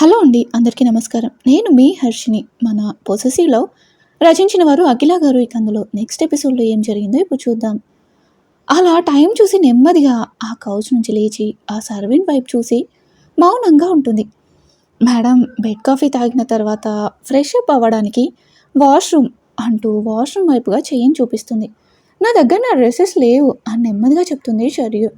Hello అండి అందరికీ నమస్కారం. నేను మీ హర్షిని మన పొసెసివ్లో రచించిన వారు అఖిల గారు. ఇక అందులో నెక్స్ట్ ఎపిసోడ్లో ఏం జరిగిందో ఇప్పుడు చూద్దాం. అలా టైం చూసి నెమ్మదిగా ఆ కౌచ్ నుంచి లేచి ఆ సర్వెంట్ వైపు చూసి మౌనంగా ఉంటుంది. మేడం బెడ్ కాఫీ తాగిన తర్వాత ఫ్రెష్ అప్ అవ్వడానికి వాష్రూమ్ అంటూ వాష్రూమ్ వైపుగా చెయ్యిని చూపిస్తుంది. నా దగ్గర నా డ్రెస్సెస్ లేవు అని నెమ్మదిగా చెప్తుంది షర్యు.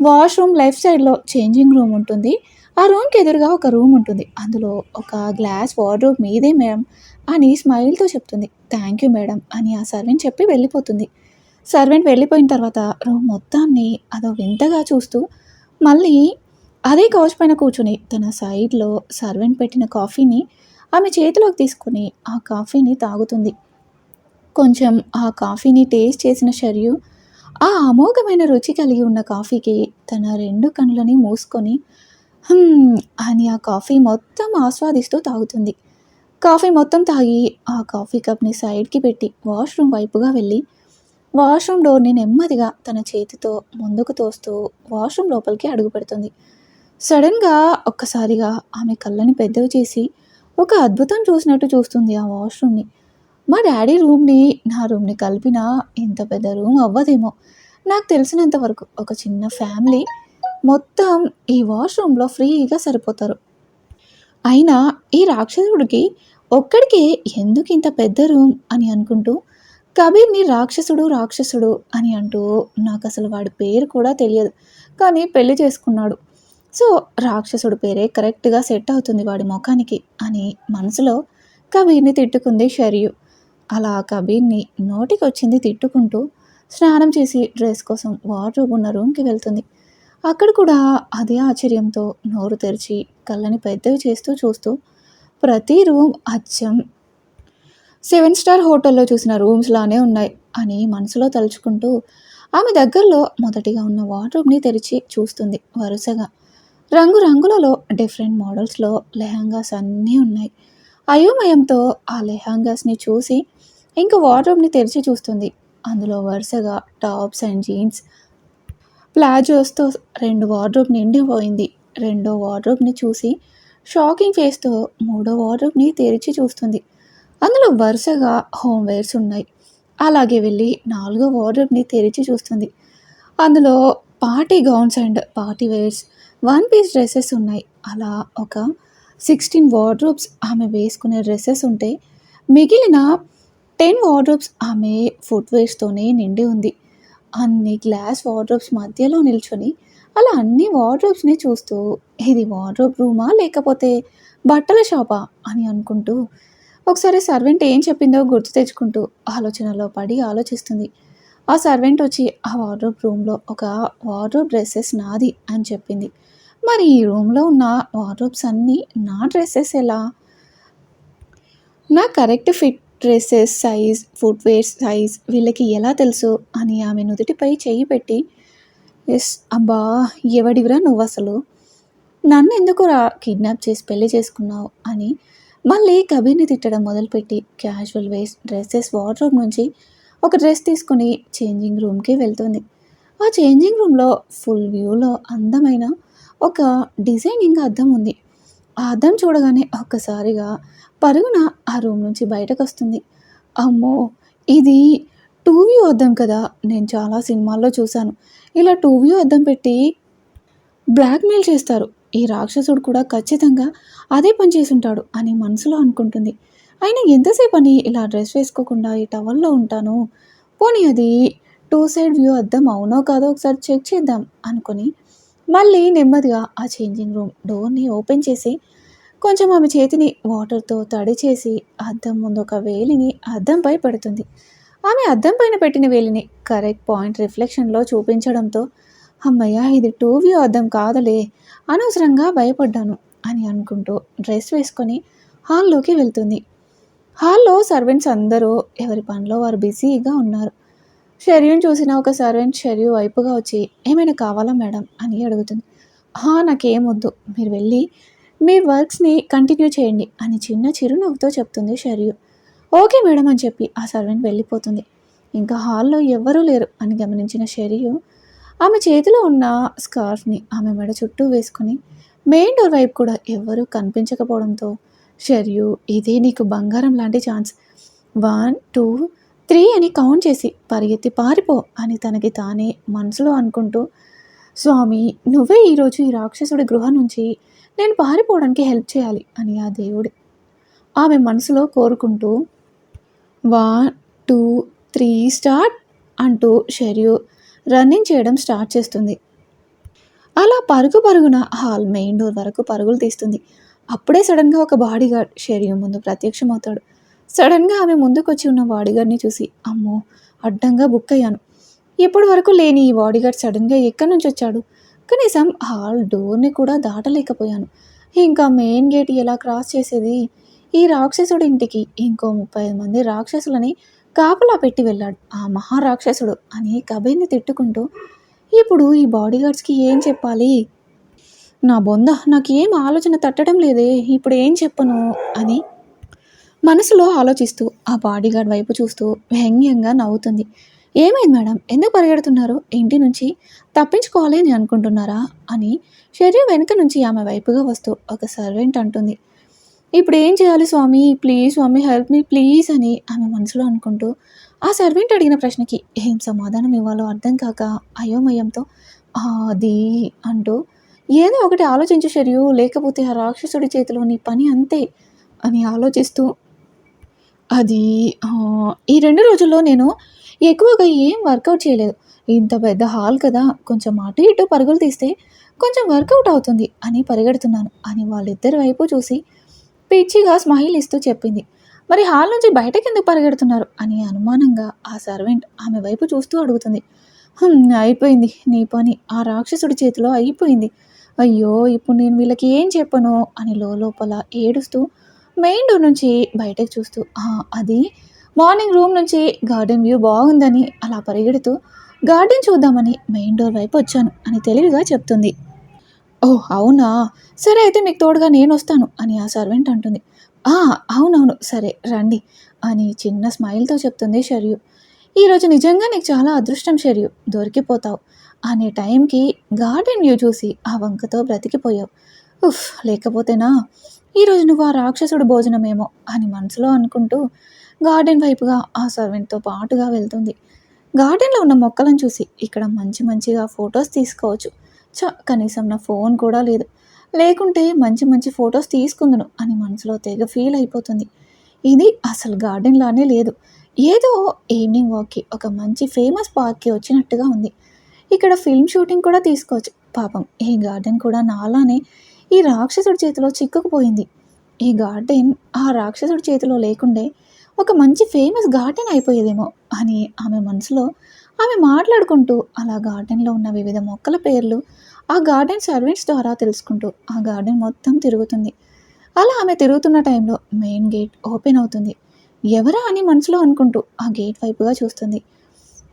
వాష్రూమ్ లెఫ్ట్ సైడ్లో చేంజింగ్ రూమ్ ఉంటుంది. ఆ రూమ్కి ఎదురుగా ఒక రూమ్ ఉంటుంది. అందులో ఒక గ్లాస్ వార్డ్రోబ్ మీదే మేడం అని స్మైల్తో చెప్తుంది. థ్యాంక్ యూ మేడం అని ఆ సర్వెంట్ చెప్పి వెళ్ళిపోతుంది. సర్వెంట్ వెళ్ళిపోయిన తర్వాత రూమ్ మొత్తాన్ని అదో వింతగా చూస్తూ మళ్ళీ అదే కౌచ్ పైన కూర్చుని తన సైడ్లో సర్వెంట్ పెట్టిన కాఫీని ఆమె చేతిలోకి తీసుకుని ఆ కాఫీని తాగుతుంది. కొంచెం ఆ కాఫీని టేస్ట్ చేసిన షర్యు ఆ అమోఘమైన రుచి కలిగి ఉన్న కాఫీకి తన రెండు కనులని మూసుకొని అని ఆ కాఫీ మొత్తం ఆస్వాదిస్తూ తాగుతుంది. కాఫీ మొత్తం తాగి ఆ కాఫీ కప్ని సైడ్కి పెట్టి వాష్రూమ్ వైపుగా వెళ్ళి వాష్రూమ్ డోర్ని నెమ్మదిగా తన చేతితో ముందుకు తోస్తూ వాష్రూమ్ లోపలికి అడుగు పెడుతుంది. సడన్గా ఒక్కసారిగా ఆమె కళ్ళని పెద్దవి చేసి ఒక అద్భుతం చూసినట్టు చూస్తుంది ఆ వాష్రూమ్ని. మా డాడీ రూమ్ని నా రూమ్ని కలిపిన ఇంత పెద్ద రూమ్ అవ్వదేమో. నాకు తెలిసినంత వరకు ఒక చిన్న ఫ్యామిలీ మొత్తం ఈ వాష్రూమ్లో ఫ్రీగా సరిపోతారు. అయినా ఈ రాక్షసుడికి ఒక్కడికే ఎందుకు ఇంత పెద్ద రూమ్ అని అనుకుంటూ కబీర్ని రాక్షసుడు రాక్షసుడు అని అంటూ నాకు అసలు వాడి పేరు కూడా తెలియదు. కానీ పెళ్ళి చేసుకున్నాడు. సో రాక్షసుడు పేరే కరెక్ట్గా సెట్ అవుతుంది వాడి ముఖానికి అని మనసులో కబీర్ని తిట్టుకుంది షర్యు. అలా కబీర్ని నోటికొచ్చింది తిట్టుకుంటూ స్నానం చేసి డ్రెస్ కోసం వార్డ్రోబ్ ఉన్న రూమ్కి వెళ్తుంది. అక్కడ కూడా అదే ఆశ్చర్యంతో నోరు తెరిచి కళ్ళని పెద్దవి చేస్తూ చూస్తూ ప్రతి రూమ్ అచ్చం. సెవెన్ స్టార్ హోటల్లో చూసిన రూమ్స్ లానే ఉన్నాయి అని మనసులో తలుచుకుంటూ ఆమె దగ్గరలో మొదటిగా ఉన్న వార్డ్రోబ్ని తెరిచి చూస్తుంది వరుసగా. రంగురంగులలో డిఫరెంట్ మోడల్స్లో లెహంగాస్ అన్నీ ఉన్నాయి. అయోమయంతో ఆ లెహంగాస్ని చూసి ఇంకా వార్డ్రోబ్ని తెరిచి చూస్తుంది. అందులో వరుసగా టాప్స్ అండ్ జీన్స్. ప్లాజోస్తో రెండు వార్డ్రోబ్ నిండిపోయింది. రెండో వార్డ్రోబ్ని చూసి షాకింగ్ ఫేస్తో మూడో వార్డ్రోబ్ని తెరిచి చూస్తుంది. అందులో వరుసగా హోమ్వేర్స్ ఉన్నాయి. అలాగే వెళ్ళి నాలుగో వార్డ్రోబ్ని తెరిచి చూస్తుంది. అందులో party gowns and party wears one piece dresses ఉన్నాయి. అలా ఒక సిక్స్టీన్ వార్డ్రోబ్స్ ఆమె వేసుకునే డ్రెస్సెస్ ఉంటే మిగిలిన టెన్ వార్డ్రోబ్స్ ఆమె ఫుట్వేర్స్తోనే నిండి ఉంది. అన్ని గ్లాస్ వార్డ్రోబ్స్ మధ్యలో నిల్చొని అలా అన్ని వార్డ్రోబ్స్ని చూస్తూ ఇది వార్డ్రోబ్ రూమా లేకపోతే బట్టల షాపా అని అనుకుంటూ ఒకసారి సర్వెంట్ ఏం చెప్పిందో గుర్తు తెచ్చుకుంటూ ఆలోచనలో పడి ఆలోచిస్తుంది. ఆ సర్వెంట్ వచ్చి ఆ వార్డ్రోబ్ రూమ్లో ఒక వార్డ్రోబ్ డ్రెస్సెస్ నాది అని చెప్పింది. మరి ఈ రూమ్లో ఉన్న వార్డ్రోబ్స్ అన్నీ నా డ్రెస్సెస్ ఎలా? నా correct fit dresses size footwear size వీళ్ళకి ఎలా తెలుసు అని ఆమె నుదుటిపై చెయ్యి పెట్టి ఎస్ అబ్బా ఎవడివిరా నువ్వు అసలు? నన్ను ఎందుకు రా కిడ్నాప్ చేసి పెళ్ళి చేసుకున్నావు? అని మళ్ళీ కబీర్ని తిట్టడం మొదలుపెట్టి క్యాజువల్ వేస్ డ్రెస్సెస్ వార్డ్రోబ్ నుంచి ఒక డ్రెస్ తీసుకుని చేంజింగ్ రూమ్కి వెళ్తుంది. ఆ చేంజింగ్ రూమ్లో ఫుల్ వ్యూలో అందమైన ఒక డిజైనింగ్ అద్దం ఉంది. ఆ అద్దం చూడగానే ఒక్కసారిగా పరుగున ఆ రూమ్ నుంచి బయటకు వస్తుంది అమ్మో! ఇది టూ వ్యూ అద్దం కదా? నేను చాలా సినిమాల్లో చూశాను. ఇలా టూ వ్యూ అద్దం పెట్టి బ్లాక్మెయిల్ చేస్తారు. ఈ రాక్షసుడు కూడా ఖచ్చితంగా అదే పని చేసుంటాడు అని మనసులో అనుకుంటుంది. అయినా ఎంతసేపు అని ఇలా డ్రెస్ వేసుకోకుండా ఈ టవల్లో ఉంటాను? పోనీ అది టూ సైడ్ వ్యూ అద్దం అవునో కాదో ఒకసారి చెక్ చేద్దాం అనుకొని మళ్ళీ నెమ్మదిగా ఆ చేంజింగ్ రూమ్ డోర్ని ఓపెన్ చేసి కొంచెం ఆమె చేతిని వాటర్తో తడి చేసి అద్దం ముందు ఒక వేలిని అద్దంపై పెడుతుంది. ఆమె అద్దం పైన పెట్టిన వేలిని కరెక్ట్ పాయింట్ రిఫ్లెక్షన్లో చూపించడంతో అమ్మయ్య ఇది టూ వ్యూ అద్దం కాదులే అనవసరంగా భయపడ్డాను అని అనుకుంటూ డ్రెస్ వేసుకొని హాల్లోకి వెళ్తుంది. హాల్లో సర్వెంట్స్ అందరూ ఎవరి పనిలో వారు బిజీగా ఉన్నారు. షర్యూని చూసిన ఒక సర్వెంట్ షర్యూ వైపుగా వచ్చి ఏమైనా కావాలా మేడం? అని అడుగుతుంది. "హా, నాకేం వద్దు. మీరు వెళ్ళి మీ వర్క్స్ని కంటిన్యూ చేయండి అని చిన్న చిరునవ్వుతో చెప్తుంది షర్యూ ఓకే మేడం అని చెప్పి ఆ సర్వెంట్ వెళ్ళిపోతుంది. ఇంకా హాల్లో ఎవ్వరూ లేరు అని గమనించిన షరియు ఆమె చేతిలో ఉన్న స్కార్ఫ్ని ఆమె మెడ చుట్టూ వేసుకొని మెయిన్ డోర్ వైపు కూడా ఎవ్వరూ కనిపించకపోవడంతో షర్యూ ఇదే నీకు బంగారం లాంటి ఛాన్స్. వన్ టూ త్రీ అని కౌంట్ చేసి పరిగెత్తి పారిపో అని తనకి తానే మనసులో అనుకుంటూ స్వామి నువ్వే ఈరోజు ఈ రాక్షసుడి గృహ నుంచి నేను పారిపోవడానికి హెల్ప్ చేయాలి అని ఆ దేవుడు ఆమె మనసులో కోరుకుంటూ వన్ టూ త్రీ స్టార్ట్ అంటూ షెర్యు రన్నింగ్ చేయడం స్టార్ట్ చేస్తుంది. అలా పరుగు పరుగున హాల్ మెయిన్ డోర్ వరకు పరుగులు తీస్తుంది. అప్పుడే సడన్గా ఒక బాడీగార్డ్ షెర్యు ముందు ప్రత్యక్షమవుతాడు. సడన్గా ఆమె ముందుకొచ్చి ఉన్న బాడీగార్డ్ని చూసి అమ్మో అడ్డంగా బుక్ అయ్యాను. ఇప్పటి వరకు లేని ఈ బాడీగార్డ్ సడన్గా ఎక్కడి నుంచి వచ్చాడు? కనీసం హాల్ డోర్ని కూడా దాటలేకపోయాను. ఇంకా మెయిన్ గేట్ ఎలా క్రాస్ చేసేది? ఈ రాక్షసుడి ఇంటికి ఇంకో ముప్పై మంది రాక్షసులని కాపలా పెట్టి వెళ్ళాడు. ఆ మహారాక్షసుడు అని కబీర్ని తిట్టుకుంటూ ఇప్పుడు ఈ బాడీగార్డ్స్కి ఏం చెప్పాలి? నా బొంద నాకు ఏం ఆలోచన తట్టడం లేదే. ఇప్పుడు ఏం చెప్పను? అని మనసులో ఆలోచిస్తూ ఆ బాడీగార్డ్ వైపు చూస్తూ వ్యంగ్యంగా నవ్వుతుంది. ఏమైంది మేడం? ఎందుకు పరిగెడుతున్నారు? ఇంటి నుంచి తప్పించుకోవాలి అని అనుకుంటున్నారా? అని శరీరం వెనుక నుంచి ఆమె వైపుగా వస్తూ ఒక సర్వెంట్ అంటుంది. ఇప్పుడు ఏం చేయాలి Swami? Please Swami help me please అని ఆమె మనసులో అనుకుంటూ ఆ సర్వెంట్ అడిగిన ప్రశ్నకి ఏం సమాధానం ఇవ్వాలో అర్థం కాక అయోమయంతో అది అంటూ ఏదో ఒకటి ఆలోచించు షర్యు లేకపోతే ఆ రాక్షసుడి చేతిలో నీ పని అంతే అని ఆలోచిస్తూ అది ఈ రెండు రోజుల్లో నేను ఎక్కువగా ఏం వర్కౌట్ చేయలేదు. ఇంత పెద్ద హాల్ కదా కొంచెం అటు ఇటు పరుగులు తీస్తే కొంచెం వర్కౌట్ అవుతుంది అని పరిగెడుతున్నాను అని వాళ్ళిద్దరి వైపు చూసి పిచ్చిగా స్మైల్ ఇస్తూ చెప్పింది. మరి హాల్ నుంచి బయటకు ఎందుకు పరిగెడుతున్నారు అని అనుమానంగా ఆ సర్వెంట్ ఆమె వైపు చూస్తూ అడుగుతుంది. అయిపోయింది నీ పని. ఆ రాక్షసుడి చేతిలో అయిపోయింది. అయ్యో ఇప్పుడు నేను వీళ్ళకి ఏం చెప్పను అని లోపల ఏడుస్తూ మెయిన్ డోర్ నుంచి బయటకు చూస్తూ అది మార్నింగ్ రూమ్ నుంచి గార్డెన్ వ్యూ బాగుందని అలా పరిగెడుతూ గార్డెన్ చూద్దామని మెయిన్ డోర్ వైపు వచ్చాను అని తెలివిగా చెప్తుంది. ఓ అవునా? సరే అయితే మీకు తోడుగా నేను వస్తాను అని ఆ సర్వెంట్ అంటుంది. అవునవును సరే రండి అని చిన్న స్మైల్తో చెప్తుంది షర్యు. ఈరోజు నిజంగా నీకు చాలా అదృష్టం షర్యు దొరికిపోతావు అనే టైంకి గార్డెన్ వ్యూ చూసి ఆ వంకతో బ్రతికిపోయావు. ఉఫ్ లేకపోతేనా? ఈరోజు నువ్వు ఆ రాక్షసుడు భోజనమేమో అని మనసులో అనుకుంటూ గార్డెన్ వైపుగా ఆ సర్వెంట్తో పాటుగా వెళ్తుంది. గార్డెన్లో ఉన్న మొక్కలను చూసి ఇక్కడ మంచి మంచిగా ఫొటోస్ తీసుకోవచ్చు. చ కనీసం నా ఫోన్ కూడా లేదు. లేకుంటే మంచి మంచి ఫొటోస్ తీసుకుందును అని మనసులో తెగ ఫీల్ అయిపోతుంది. ఇది అసలు గార్డెన్లానే లేదు. ఏదో ఈవినింగ్ వాక్కి ఒక మంచి ఫేమస్ పార్క్కి వచ్చినట్టుగా ఉంది. ఇక్కడ ఫిల్మ్ షూటింగ్ కూడా తీసుకోవచ్చు. పాపం ఈ గార్డెన్ కూడా నాలానే ఈ రాక్షసుడి చేతిలో చిక్కుకుపోయింది. ఈ గార్డెన్ ఆ రాక్షసుడి చేతిలో లేకుండే ఒక మంచి ఫేమస్ గార్డెన్ అయిపోయేదేమో అని ఆమె మనసులో ఆమె మాట్లాడుకుంటూ అలా గార్డెన్లో ఉన్న వివిధ మొక్కల పేర్లు ఆ గార్డెన్ సర్వెంట్స్ ద్వారా తెలుసుకుంటూ ఆ గార్డెన్ మొత్తం తిరుగుతుంది. అలా ఆమె తిరుగుతున్న టైంలో మెయిన్ గేట్ ఓపెన్ అవుతుంది. ఎవరా అని మనసులో అనుకుంటూ ఆ గేట్ వైపుగా చూస్తుంది.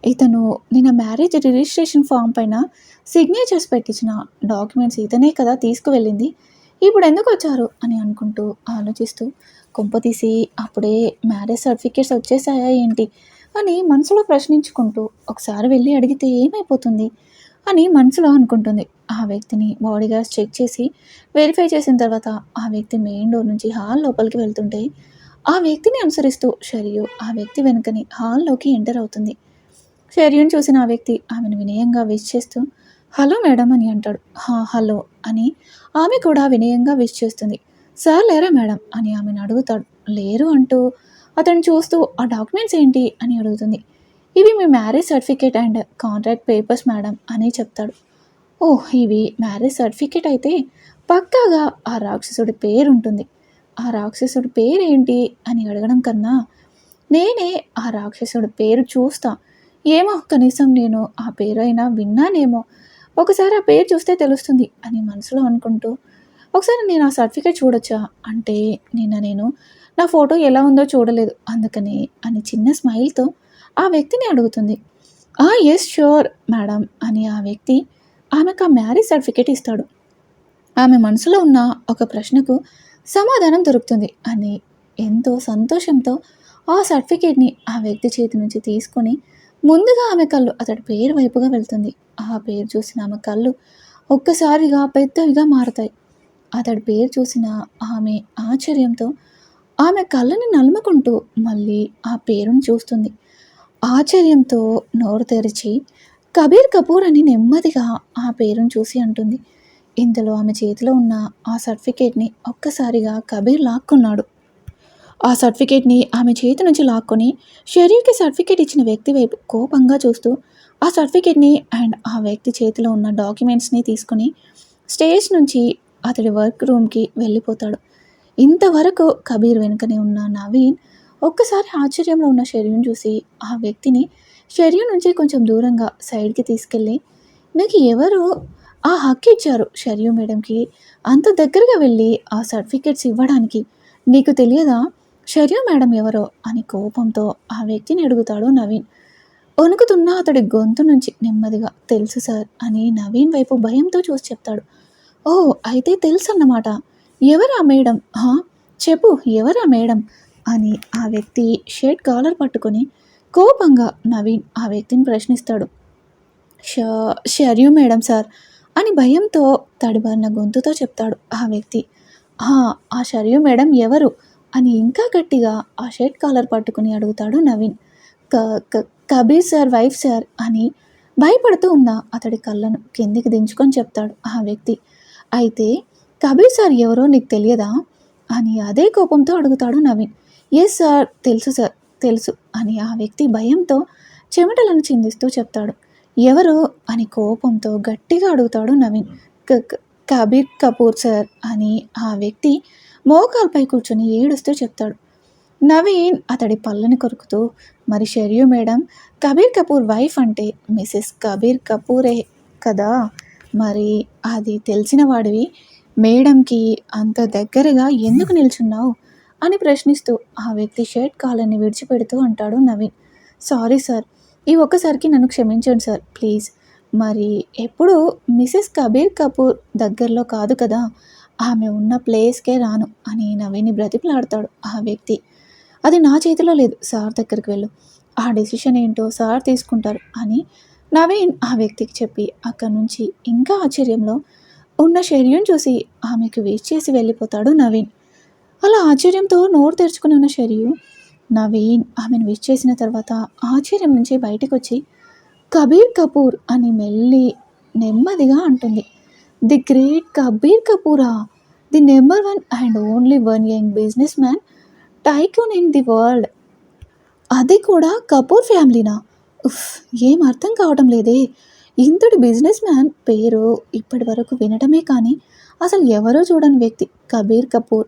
ఇతను నిన్న మ్యారేజ్ రిజిస్ట్రేషన్ ఫామ్ పైన సిగ్నేచర్స్ పెట్టించిన డాక్యుమెంట్స్ ఇతనే కదా తీసుకువెళ్ళింది. ఇప్పుడు ఎందుకు వచ్చారు అని అనుకుంటూ ఆలోచిస్తూ కొంపతీసి అప్పుడే మ్యారేజ్ సర్టిఫికేట్స్ వచ్చేసాయా ఏంటి అని మనసులో ప్రశ్నించుకుంటూ ఒకసారి వెళ్ళి అడిగితే ఏమైపోతుంది అని మనసులో అనుకుంటుంది. ఆ వ్యక్తిని బాడీ గార్డ్స్ చెక్ చేసి వెరిఫై చేసిన తర్వాత ఆ వ్యక్తి మెయిన్ డోర్ నుంచి హాల్ లోపలికి వెళ్తుంటే ఆ వ్యక్తిని అనుసరిస్తూ షరియు ఆ వ్యక్తి వెనుకని హాల్లోకి ఎంటర్ అవుతుంది. షర్యూని చూసిన ఆ వ్యక్తి ఆమెను వినయంగా విష్ చేస్తూ హలో మేడం అని అంటాడు. హా హలో అని ఆమె కూడా వినయంగా విష్ చేస్తుంది. సార్ లేరా మేడం అని ఆమెను అడుగుతాడు. లేరు అంటూ అతను చూస్తూ ఆ డాక్యుమెంట్స్ ఏంటి? అని అడుగుతుంది. ఇవి మీ marriage certificate and contract papers madam అని చెప్తాడు. ఓహ్ ఇవి మ్యారేజ్ సర్టిఫికేట్ అయితే పక్కాగా ఆ రాక్షసుడి పేరు ఉంటుంది ఆ రాక్షసుడి పేరు ఏంటి అని అడగడం కన్నా నేనే ఆ రాక్షసుడి పేరు చూస్తా. ఏమో కనీసం నేను ఆ పేరు అయినా విన్నానేమో. ఒకసారి ఆ పేరు చూస్తే తెలుస్తుంది అని మనసులో అనుకుంటూ ఒకసారి నేను ఆ సర్టిఫికేట్ చూడొచ్చా? అంటే నిన్న నేను నా ఫోటో ఎలా ఉందో చూడలేదు అందుకని అని చిన్న స్మైల్తో ఆ వ్యక్తిని అడుగుతుంది. ఆ ఎస్ ష్యూర్ మేడం అని ఆ వ్యక్తి ఆమెకు ఆ మ్యారేజ్ సర్టిఫికేట్ ఇస్తాడు. ఆమె మనసులో ఉన్న ఒక ప్రశ్నకు సమాధానం దొరుకుతుంది అని ఎంతో సంతోషంతో ఆ సర్టిఫికేట్ని ఆ వ్యక్తి చేతి నుంచి తీసుకొని ముందుగా ఆమె కళ్ళు అతడి పేరు వైపుగా వెళ్తుంది. ఆ పేరు చూసిన ఆమె కళ్ళు ఒక్కసారిగా పెద్దవిగా మారతాయి. అతడి పేరు చూసిన ఆమె ఆశ్చర్యంతో ఆమె కళ్ళని నలుముకుంటూ మళ్ళీ ఆ పేరును చూస్తుంది. ఆశ్చర్యంతో నోరు తెరిచి కబీర్ కపూర్ అని నెమ్మదిగా ఆ పేరును చూసి అంటుంది. ఇంతలో ఆమె చేతిలో ఉన్న ఆ సర్టిఫికేట్ని ఒక్కసారిగా కబీర్ లాక్కున్నాడు. ఆ సర్టిఫికేట్ని ఆమె చేతి నుంచి లాక్కొని షరీఫ్కి సర్టిఫికేట్ ఇచ్చిన వ్యక్తి వైపు కోపంగా చూస్తూ ఆ సర్టిఫికేట్ని అండ్ ఆ వ్యక్తి చేతిలో ఉన్న డాక్యుమెంట్స్ని తీసుకుని స్టేజ్ నుంచి అతడి వర్క్ రూమ్కి వెళ్ళిపోతాడు. ఇంతవరకు కబీర్ వెనుకనే ఉన్న నవీన్ ఒక్కసారి ఆశ్చర్యంలో ఉన్న షెరియన్ చూసి ఆ వ్యక్తిని షెరియన్ నుంచి కొంచెం దూరంగా సైడ్కి తీసుకెళ్ళి నాకు ఎవరు ఆ హక్కు ఇచ్చారు షర్యూ మేడంకి? అంత దగ్గరగా వెళ్ళి ఆ సర్టిఫికేట్స్ ఇవ్వడానికి నీకు తెలియదా? షరియు మేడం ఎవరో అని కోపంతో ఆ వ్యక్తిని అడుగుతాడు నవీన్. వణుకుతున్న అతడి గొంతు నుంచి నెమ్మదిగా తెలుసు సార్ అని నవీన్ వైపు భయంతో చూసి చెప్తాడు. ఓ అయితే తెలుసు అన్నమాట ఎవరా మేడం? హా? చెప్పు ఎవరా మేడం? అని ఆ వ్యక్తి షర్ట్ కాలర్ పట్టుకొని కోపంగా నవీన్ ఆ వ్యక్తిని ప్రశ్నిస్తాడు. ష షర్యు మేడం సార్ అని భయంతో తడిబారిన గొంతుతో చెప్తాడు ఆ వ్యక్తి. "ఆ, ఆ షర్యు మేడం ఎవరు? అని ఇంకా గట్టిగా ఆ షర్ట్ కాలర్ పట్టుకుని అడుగుతాడు నవీన్. క కబీర్ సార్ వైఫ్ సార్ అని భయపడుతూ ఉన్న అతడి కళ్ళను కిందికి దించుకొని చెప్తాడు ఆ వ్యక్తి. అయితే కబీర్ సార్ ఎవరో నీకు తెలియదా? అని అదే కోపంతో అడుగుతాడు నవీన్. ఎస్ సార్ తెలుసు సార్ తెలుసు అని ఆ వ్యక్తి భయంతో చెమటలను చిందిస్తూ చెప్తాడు. ఎవరు? అని కోపంతో గట్టిగా అడుగుతాడు నవీన్. క- కబీర్ కపూర్ సార్ అని ఆ వ్యక్తి మోకాల్పై కూర్చొని ఏడుస్తూ చెప్తాడు. నవీన్ అతడి పళ్ళని కొరుకుతూ మరి షెరియు మేడం కబీర్ కపూర్ వైఫ్ అంటే మిసెస్ కబీర్ కపూరే కదా? మరి అది తెలిసిన వాడివి? మేడంకి అంత దగ్గరగా ఎందుకు నిల్చున్నావు? అని ప్రశ్నిస్తూ ఆ వ్యక్తి షర్ట్ కాలర్ని విడిచిపెడుతూ అంటాడు నవీన్. సారీ సార్ ఈ ఒక్కసారికి నన్ను క్షమించండి సార్ ప్లీజ్. మరి ఎప్పుడు మిసెస్ కబీర్ కపూర్ దగ్గరలో కాదు కదా? ఆమె ఉన్న ప్లేస్కే రాను అని నవీన్ని బ్రతిపలాడతాడు ఆ వ్యక్తి. అది నా చేతిలో లేదు సార్ దగ్గరికి వెళ్ళు. ఆ డెసిషన్ ఏంటో సార్ తీసుకుంటారు అని నవీన్ ఆ వ్యక్తికి చెప్పి అక్కడి నుంచి ఇంకా ఆశ్చర్యంలో ఉన్న శరీరం చూసి ఆమెకు వేచి చేసి వెళ్ళిపోతాడు నవీన్. అలా ఆశ్చర్యంతో నోరు తెరుచుకుని ఉన్న షెరియు నవీన్ ఆమెను విష్ చేసిన తర్వాత ఆశ్చర్యం నుంచి బయటకు వచ్చి కబీర్ కపూర్ అని మెల్లి నెమ్మదిగా అంటుంది. The great Kabir కపూరా the number one and only one young business man tycoon in the world అది కూడా కపూర్ ఫ్యామిలీనా ఉఫ్ ఏం అర్థం కావటం లేదే. ఇంతటి బిజినెస్ మ్యాన్ పేరు ఇప్పటి వరకు వినటమే కానీ అసలు ఎవరో చూడని వ్యక్తి కబీర్ కపూర్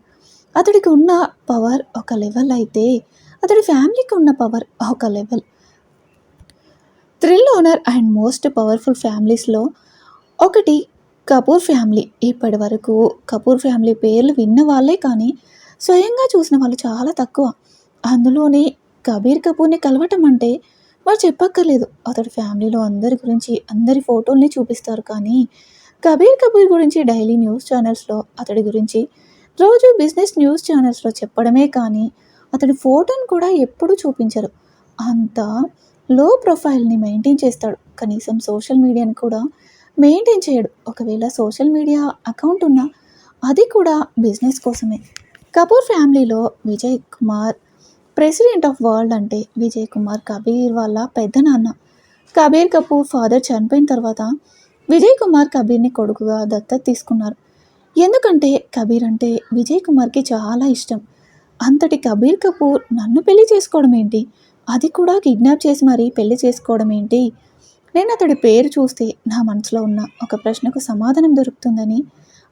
అతడికి ఉన్న పవర్ ఒక లెవెల్ అయితే అతడి ఫ్యామిలీకి ఉన్న పవర్ ఒక level thrill owner and most powerful ఫ్యామిలీస్లో ఒకటి కపూర్ ఫ్యామిలీ. ఇప్పటి వరకు కపూర్ ఫ్యామిలీ పేర్లు విన్న వాళ్ళే కానీ స్వయంగా చూసిన వాళ్ళు చాలా తక్కువ. అందులోనే కబీర్ కపూర్ని కలవటం అంటే వారు చెప్పక్కర్లేదు. అతడి ఫ్యామిలీలో అందరి గురించి అందరి ఫోటోల్ని చూపిస్తారు కానీ కబీర్ కపూర్ గురించి డైలీ న్యూస్ ఛానల్స్లో అతడి గురించి రోజు బిజినెస్ న్యూస్ ఛానల్స్లో చెప్పడమే కానీ అతడి ఫోటోని కూడా ఎప్పుడూ చూపించరు. అంత లో ప్రొఫైల్ని మెయింటైన్ చేస్తాడు. కనీసం సోషల్ మీడియాని కూడా మెయింటైన్ చేయడు. ఒకవేళ సోషల్ మీడియా అకౌంట్ ఉన్నా అది కూడా బిజినెస్ కోసమే. కపూర్ ఫ్యామిలీలో Vijay Kumar president of world అంటే విజయ్ కుమార్ కబీర్ వాళ్ళ పెద్ద నాన్న. కబీర్ కపూర్ ఫాదర్ చనిపోయిన తర్వాత విజయ్ కుమార్ కబీర్ని కొడుకుగా దత్తత తీసుకున్నారు. ఎందుకంటే కబీర్ అంటే విజయ్ కుమార్కి చాలా ఇష్టం. అంతటి కబీర్ కపూర్ నన్ను పెళ్ళి చేసుకోవడం ఏంటి? అది కూడా కిడ్నాప్ చేసి మరీ పెళ్ళి చేసుకోవడం ఏంటి? నేను అతడి పేరు చూస్తే నా మనసులో ఉన్న ఒక ప్రశ్నకు సమాధానం దొరుకుతుందని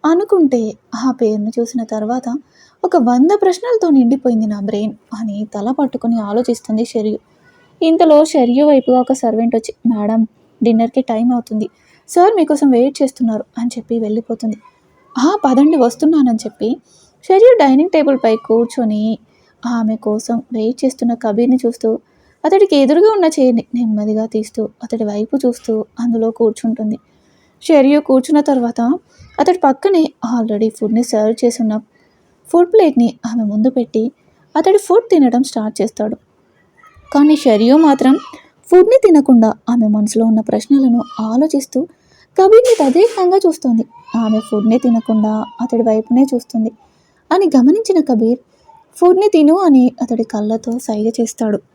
అనుకుంటే ఆ పేరును చూసిన తర్వాత ఒక వంద ప్రశ్నలతో నిండిపోయింది నా బ్రెయిన్ అని తల పట్టుకుని ఆలోచిస్తుంది షెరియు. ఇంతలో షెరియు వైపుగా ఒక సర్వెంట్ వచ్చి మేడం డిన్నర్కి టైం అవుతుంది. సార్ మీకోసం వెయిట్ చేస్తున్నారు అని చెప్పి వెళ్ళిపోతుంది. ఆ పదండి వస్తున్నానని చెప్పి షెరియు డైనింగ్ టేబుల్పై కూర్చొని ఆమె కోసం వెయిట్ చేస్తున్న కబీర్ని చూస్తూ అతడికి ఎదురుగా ఉన్న చైర్ని నెమ్మదిగా తీస్తూ అతడి వైపు చూస్తూ అందులో కూర్చుంటుంది. షెరియు కూర్చున్న తర్వాత అతడి పక్కనే ఆల్రెడీ ఫుడ్ని సర్వ్ చేసి ఫుడ్ ప్లేట్ని ఆమె ముందు పెట్టి అతడి ఫుడ్ తినడం స్టార్ట్ చేస్తాడు. కానీ షెరియు మాత్రం ఫుడ్ని తినకుండా ఆమె మనసులో ఉన్న ప్రశ్నలను ఆలోచిస్తూ కబీర్ని తదేకంగా చూస్తోంది. ఆమె ఫుడ్ని తినకుండా అతడి వైపునే చూస్తుంది. అని గమనించిన కబీర్ ఫుడ్ని తిను అని అతడి కళ్ళతో సైగ చేస్తాడు.